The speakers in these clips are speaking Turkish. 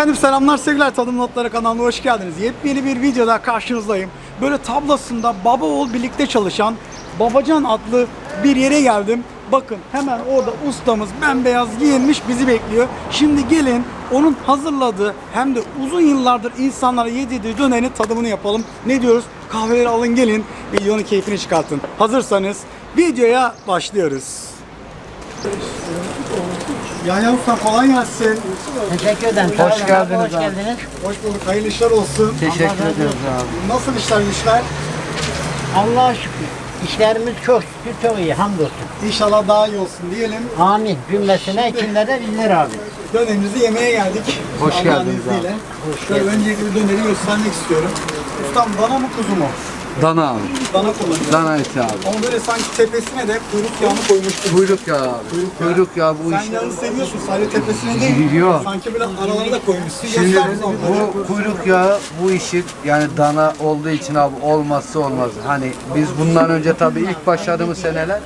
Efendim selamlar sevgiler Tadım Notları kanalına hoş geldiniz. Yepyeni bir videoda karşınızdayım. Böyle tablasında baba oğul birlikte çalışan Babacan adlı bir yere geldim. Bakın hemen orada ustamız bembeyaz giyinmiş bizi bekliyor. Şimdi gelin onun hazırladığı hem de uzun yıllardır insanlara yedirdiği dönerin tadımını yapalım. Ne diyoruz? Kahveleri alın gelin videonun keyfini çıkartın. Hazırsanız videoya başlıyoruz. Yahya Usta kolay gelsin. Teşekkür ederim. Hoş geldiniz Hoş abi. geldiniz. Hoş bulduk. Hayırlı işler olsun. Teşekkür ederiz abi. Nasıl işler güçler? Allah'a şükür. İşlerimiz çok şükür çok iyi. Hamdolsun. İnşallah daha iyi olsun diyelim. Amin. Cümlesine içinde bizler abi. Dönerimizi yemeye geldik. Hoş Allah'ın geldiniz izniyle. Hoş Şöyle öncelikle bir döneri göstermek istiyorum. Ustam dana mı kuzu mu? Dana abi. Dana kullanıyor. Dana eti abi. Ama böyle sanki tepesine de kuyruk yağını koymuş gibi. Kuyruk yağı abi. Kuyruk yağı bu Sen iş. yağı seviyorsun sadece tepesine değil. Biliyor. Sanki böyle aralara da koymuşsun. Şimdi onları. bu kuyruk yağı bu işin yani dana olduğu için abi olmazsa olmaz. Hani biz bundan önce tabii ilk başladığımız seneler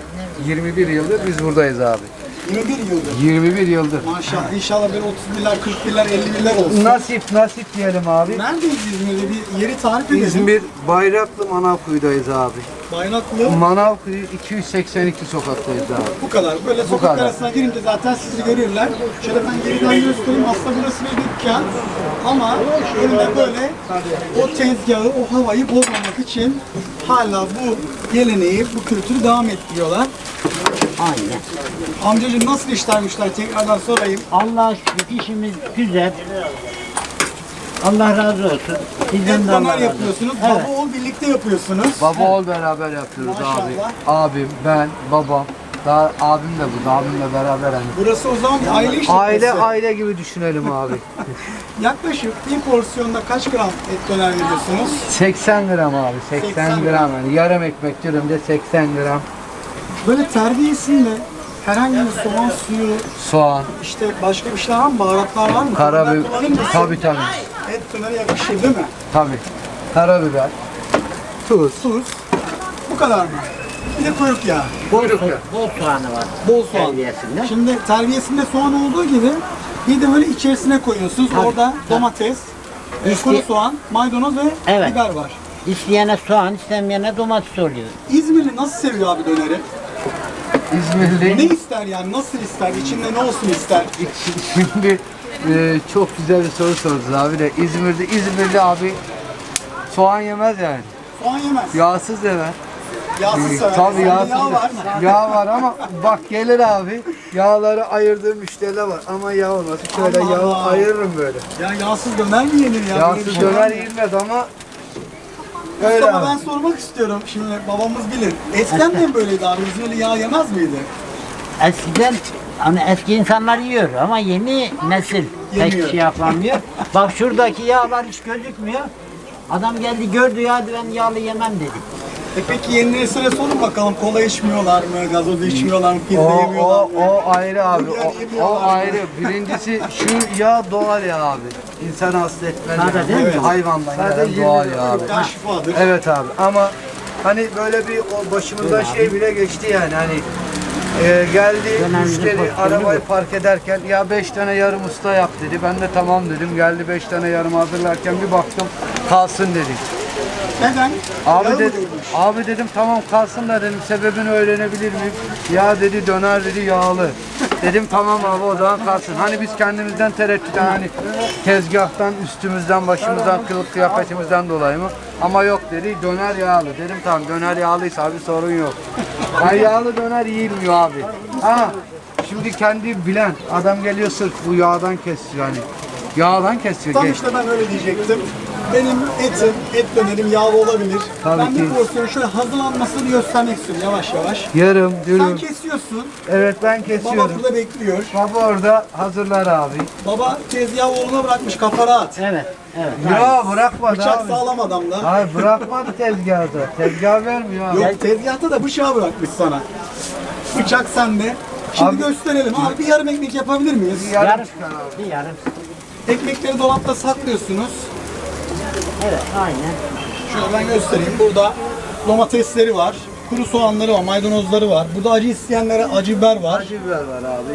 21 yıldır biz buradayız abi. 21 yıldır. 21 yıldır. Maşallah inşallah böyle 31'ler, 41'ler, 50'ler olsun. Nasip nasip diyelim abi. Neredeyiz İzmir'de? Bir yeri tarif edelim. İzmir Bayraklı Manavkuyu'dayız abi. Bayraklı. Manavkuyu 282 sokaktayız abi. Bu kadar. Böyle sokak kadar. arasına girince zaten sizi görürler. Şöyle ben geriden göstereyim. Aslında burası bir dükkan. Ama önünde böyle o tezgahı, o havayı bozmamak için hala bu geleneği, bu kültürü devam ettiriyorlar. Aynen. Amcacığım nasıl işlermişler tekrardan sorayım. Allah'a şükür işimiz güzel. Allah razı olsun. Sizden de Allah döner razı olsun. yapıyorsunuz. Evet. Baba oğul birlikte yapıyorsunuz. Baba oğul beraber yapıyoruz abi. Maşallah. Abim, ben, babam. Daha abim de burada. Abimle beraber hani. Burası o zaman bir aile işletmesi. Aile aile gibi düşünelim abi. Yaklaşık bir porsiyonda kaç gram et döner veriyorsunuz? 80 gram abi. 80, 80 gram yani. Yarım ekmek dürümde 80 gram. Böyle terbiyesinde herhangi bir soğan suyu, Soğan, işte başka bir şeyler var mı? Baharatlar var mı? karabiber. Tabii tabii. Et dönere yakışır değil mi? Tabii. Karabiber. Tuz. Tuz. Bu kadar mı? Bir de kuyruk yağı. Kuyruk yağı. Bol soğanı var. Bol soğan. Terbiyesinde. Şimdi terbiyesinde soğan olduğu gibi bir de böyle içerisine koyuyorsunuz. Tabii, Orada tabii. domates, e, İşte- kuru soğan, maydanoz ve Evet. biber var. İsteyene soğan, istemeyene domates oluyor. İzmirli nasıl seviyor abi döneri? Ne İzmirli. ister yani? Nasıl ister? İçinde ne olsun ister? Şimdi e, çok güzel bir soru sordunuz abi de. İzmir'de İzmirli abi soğan yemez yani. Soğan yemez. Yağsız sever. Yağsız sever. Tabii Sende yağsız. Yağ var. Yağ var ama bak gelir abi. Yağları ayırdığım müşteriler var ama yağ olmaz. Şöyle Allah yağı Allah. ayırırım böyle. Ya yağsız döner mi yenir ya? Böyle bir Yağsız şey döner mı? yenmez ama öyle Ama ben abi. sormak istiyorum. Şimdi babamız bilir. Eskiden de mi böyleydi abi? İzmirli yağ yemez miydi? Eskiden hani eski insanlar yiyor ama yeni nesil Yemiyor. pek şey yapamıyor. Bak şuradaki yağlar hiç gözükmüyor. Adam geldi gördü ya hadi ben yağlı yemem dedi. E peki yeni nesile sorun bakalım. Kola içmiyorlar mı? Gazoz içmiyorlar mı? Pizza O, yemiyorlar o, mı? o ayrı abi. O, o ayrı. Birincisi şu yağ doğal yağ abi. İnsanı hasta etmez. Sade yani. değil mi? Evet. Hayvandan gelen doğal yağ abi. Şifadır. Evet abi ama hani böyle bir o başımızdan şey bile geçti yani hani e, geldi Dönemci müşteri arabayı park ederken ya beş tane yarım usta yap dedi. Ben de tamam dedim. Geldi beş tane yarım hazırlarken bir baktım kalsın dedi. Neden? Abi Yağı mı dedim, abi dedim tamam kalsın da dedim sebebini öğrenebilir miyim? Ya dedi döner dedi yağlı. dedim tamam abi o zaman kalsın. Hani biz kendimizden tereddütten hani tezgahtan üstümüzden başımızdan kılık kıyafetimizden dolayı mı? Ama yok dedi döner yağlı. Dedim tamam döner yağlıysa abi sorun yok. Yani yağlı döner yiyilmiyor abi. Ha şimdi kendi bilen adam geliyor sırf bu yağdan kesiyor hani. Yağdan kesiyor. Tam işte ben öyle diyecektim. Benim etim, et dönerim yağlı olabilir. Tabii ben bir ki. porsiyon şöyle hazırlanmasını göstermek istiyorum yavaş yavaş. Yarım, Sen dürüm. kesiyorsun. Evet ben Baba kesiyorum. burada bekliyor. Baba orada hazırlar abi. Baba tezgahı oğluna bırakmış kafa rahat. Evet, evet. Ya bırakmadı Bıçak abi. sağlam adamda. Hayır bırakmadı tezgahı da. Tezgah vermiyor abi. Yok tezgahta da bıçağı bırakmış sana. Bıçak sende. Şimdi Abi- gösterelim. Abi bir yarım ekmek yapabilir miyiz? Yarım Yarım, çıkar abi. bir yarım. Ekmekleri dolapta saklıyorsunuz. Evet, aynen. Şöyle ben göstereyim. Burada domatesleri var. Kuru soğanları var, maydanozları var. Burada acı isteyenlere acı biber var. Acı biber var abi.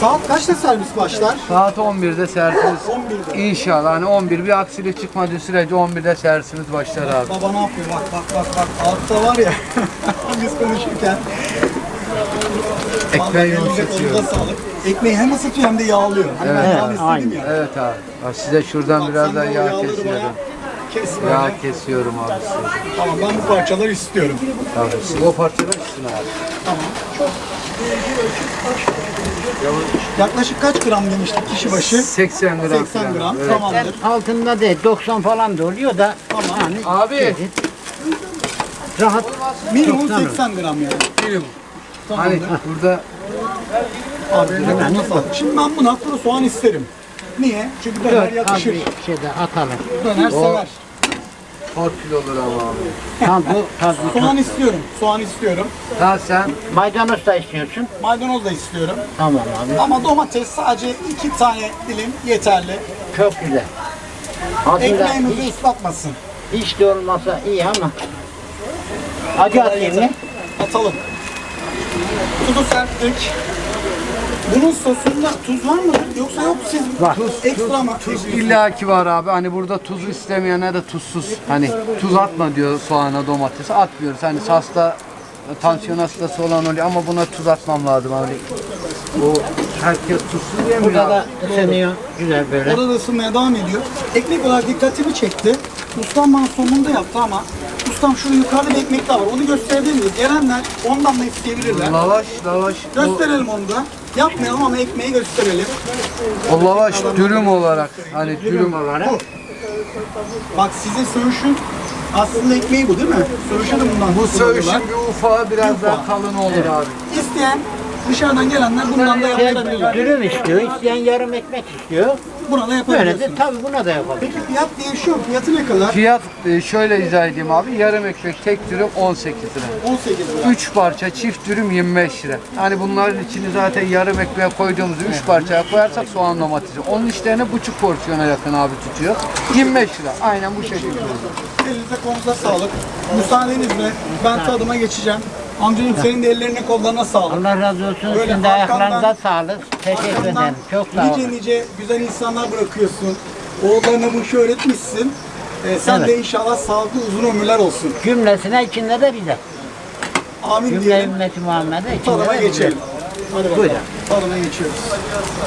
Saat kaçta servis başlar? Saat 11'de servisimiz 11'de. İnşallah hani 11 bir aksilik çıkmadığı sürece 11'de servisimiz başlar abi. Baba ne yapıyor? Bak bak bak bak. Altta var ya. Biz konuşurken. Ekmeği yumuşatıyor. Ekmeği hem ısıtıyor hem de yağlıyor. Hani ben Evet, aynen. ya. Evet abi. Bak size şuradan Bak, biraz daha yağ kesiyorum. bayağı Kes böyle. Yağ kesiyorum abi size. Tamam ben bu parçaları istiyorum. Tabii. Siz o parçalar üstüne abi. Tamam. Çok. Yaklaşık kaç gram demiştik kişi başı? 80 gram. 80 falan. gram. Evet. Tamamdır. Altında değil 90 falan da oluyor da Tamam. yani Abi. çeşit. rahat Minimum Çoktan 80 gram yani. Hani burada Abi. Şimdi ben buna kuru soğan isterim. Niye? Çünkü döner dört yakışır. bir şeyde atalım. Döner sever. torpil olur ama abi. Tam bu tadı. Soğan istiyorum. Soğan istiyorum. Ha sen Maydanoz da istiyorsun. Maydanoz da istiyorum. Tamam abi. Ama domates sadece iki tane dilim yeterli. Çok güzel. Ekmeğimizi hiç, ıslatmasın. hiç de olmasa iyi ama. Acı atayım mı? Atalım. Tuzu serptik. Bunun sosunda tuz var mıdır yoksa yok siz Var. tuz ekstra mı? Tuz illaki var abi. Hani burada tuzu istemeyene de tuzsuz. Hani tuz atma diyor soğana domatese. Atmıyoruz. Hani hasta tansiyon hastası olan oluyor ama buna tuz atmam lazım abi. Bu herkes tuzsuz yemiyor. Burada da ısınıyor. Güzel böyle. Orada da ısınmaya devam ediyor. Ekmek olarak dikkatimi çekti. Ustam bana sonunda yaptı ama ustam şurada yukarıda bir ekmek daha var. Onu gösterebilir miyiz? Gelenler ondan da isteyebilirler. Lavaş, lavaş. Gösterelim onu da. Yapmayalım ama ekmeği gösterelim. o lavaş dürüm olarak. Hani dürüm olarak. Bu. Bak sizin söğüşün aslında ekmeği bu değil mi? Söğüşe de bundan Bu söğüşün bir ufağı biraz daha kalın olur abi. İsteyen dışarıdan gelenler bundan da Şey, yaptırabilirler. dürüm istiyor, isteyen yarım ekmek istiyor. Buna da Böyle de tabii buna da yapalım. Peki fiyat değişiyor. Fiyatı ne kadar? Fiyat e, şöyle izah edeyim abi. Yarım ekmek tek dürüm 18 lira. 18 lira. 3 parça çift dürüm 25 lira. Hani bunların içini zaten yarım ekmeğe koyduğumuz 3 parçaya koyarsak soğan domatesi. Onun işlerine buçuk porsiyona yakın abi tutuyor. 25 lira. Aynen bu şekilde. Elinize kolunuza sağlık. Müsaadenizle ben tadıma geçeceğim. Amcacığım senin de ellerine kollarına sağlık. Allah razı olsun. Böyle Sizin de ayaklarınıza sağlık. Teşekkür ederim. Çok sağ Nice olun. nice güzel insanlar bırakıyorsun. Oğullarına bu işi öğretmişsin. Ee, sen Evet. de inşallah sağlıklı uzun ömürler olsun. Cümlesine içinde de bize. Amin Cümle diyelim. ümmeti Muhammed'e içinde Tadıma de bize. geçelim. Hadi bakalım. Buyurun. Tadıma geçiyoruz.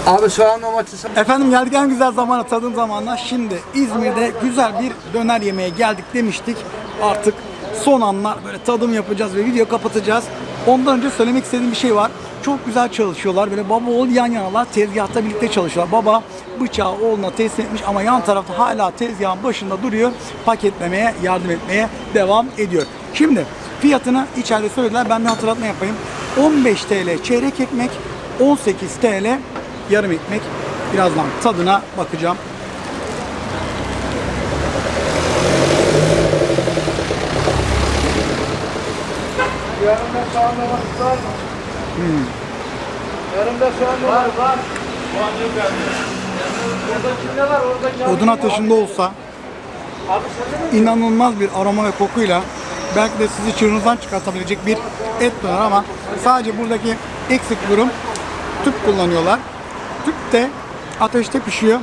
Abi soğan domatesi Efendim geldik en güzel zamana tadın zamanla. Şimdi İzmir'de güzel bir döner yemeğe geldik demiştik. Artık son anlar böyle tadım yapacağız ve video kapatacağız. Ondan önce söylemek istediğim bir şey var. Çok güzel çalışıyorlar. Böyle baba oğul yan yanalar tezgahta birlikte çalışıyorlar. Baba bıçağı oğluna teslim etmiş ama yan tarafta hala tezgahın başında duruyor. Paketlemeye, yardım etmeye devam ediyor. Şimdi fiyatını içeride söylediler. Ben bir hatırlatma yapayım. 15 TL çeyrek ekmek, 18 TL yarım ekmek. Birazdan tadına bakacağım. Yanında soğan domates var mı? Hmm. Yanında soğan domates var. Var. Orada kimde? Orada Odun ateşinde olsa inanılmaz bir aroma ve kokuyla belki de sizi çığırınızdan çıkartabilecek bir et döner ama sadece buradaki eksik durum tüp kullanıyorlar. Tüp de ateşte pişiyor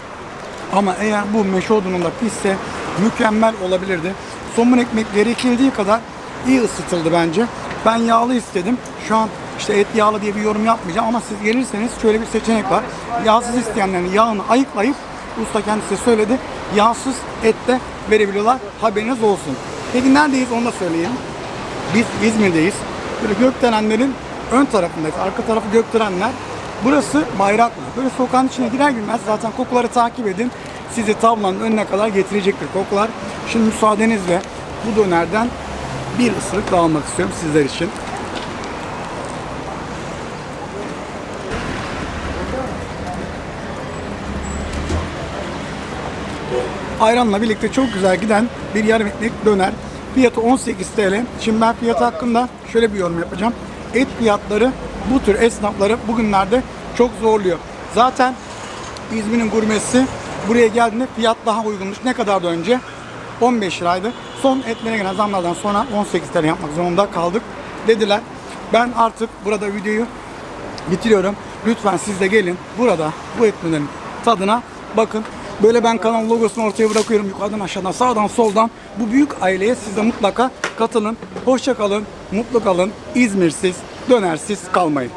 ama eğer bu meşe odununda pişse mükemmel olabilirdi. Somun ekmek gerekildiği kadar iyi ısıtıldı bence. Ben yağlı istedim. Şu an işte et yağlı diye bir yorum yapmayacağım ama siz gelirseniz şöyle bir seçenek var. Yağsız isteyenlerin yağını ayıklayıp usta kendisi söyledi. Yağsız et de verebiliyorlar. Haberiniz olsun. Peki neredeyiz onu da söyleyeyim. Biz İzmir'deyiz. Böyle gökdelenlerin ön tarafındayız. Arka tarafı gökdelenler. Burası Bayraklı. Böyle sokağın içine girer girmez zaten kokuları takip edin. Sizi tablanın önüne kadar getirecektir kokular. Şimdi müsaadenizle bu dönerden bir ısırık daha almak istiyorum sizler için. ayranla birlikte çok güzel giden bir yarım ekmek döner. Fiyatı 18 TL. Şimdi ben fiyatı hakkında şöyle bir yorum yapacağım. Et fiyatları bu tür esnafları bugünlerde çok zorluyor. Zaten İzmir'in gurmesi buraya geldiğinde fiyat daha uygunmuş. Ne kadardı önce? 15 liraydı. Son etlere gelen zamlardan sonra 18 TL yapmak zorunda kaldık dediler. Ben artık burada videoyu bitiriyorum. Lütfen siz de gelin burada bu etmelerin tadına bakın. Böyle ben kanal logosunu ortaya bırakıyorum. Yukarıdan aşağıdan sağdan soldan. Bu büyük aileye siz de mutlaka katılın. Hoşça kalın, mutlu kalın. İzmirsiz, dönersiz kalmayın.